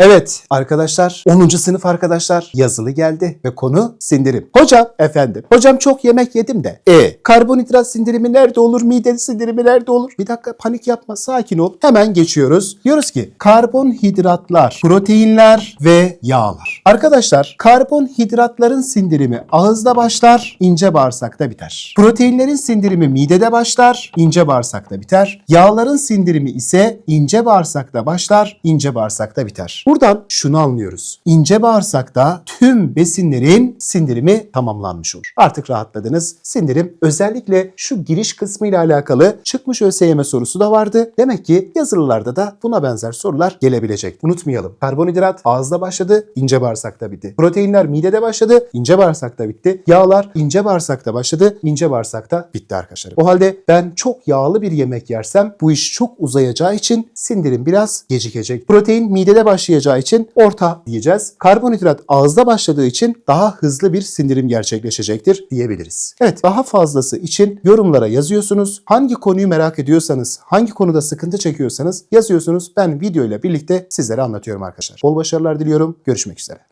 Evet arkadaşlar 10. sınıf arkadaşlar yazılı geldi ve konu sindirim. Hocam efendim hocam çok yemek yedim de. E karbonhidrat sindirimi nerede olur? Mide sindirimi nerede olur? Bir dakika panik yapma sakin ol. Hemen geçiyoruz. Diyoruz ki karbonhidratlar, proteinler ve yağlar. Arkadaşlar karbonhidratların sindirimi ağızda başlar, ince bağırsakta biter. Proteinlerin sindirimi midede başlar, ince bağırsakta biter. Yağların sindirimi ise ince bağırsakta başlar, ince bağırsakta biter. Buradan şunu anlıyoruz. İnce bağırsakta tüm besinlerin sindirimi tamamlanmış olur. Artık rahatladınız. Sindirim özellikle şu giriş kısmı ile alakalı çıkmış ÖSYM sorusu da vardı. Demek ki yazılılarda da buna benzer sorular gelebilecek. Unutmayalım. Karbonhidrat ağızda başladı, ince bağırsakta bitti. Proteinler midede başladı, ince bağırsakta bitti. Yağlar ince bağırsakta başladı, ince bağırsakta bitti arkadaşlar. O halde ben çok yağlı bir yemek yersem bu iş çok uzayacağı için sindirim biraz gecikecek. Protein midede başlayacağı için orta diyeceğiz. Karbonhidrat ağızda başladığı için daha hızlı bir sindirim gerçekleşecektir diyebiliriz. Evet daha fazlası için yorumlara yazıyorsunuz. Hangi konuyu merak ediyorsanız, hangi konuda sıkıntı çekiyorsanız yazıyorsunuz. Ben video ile birlikte sizlere anlatıyorum arkadaşlar. Bol başarılar diliyorum. Görüşmek üzere.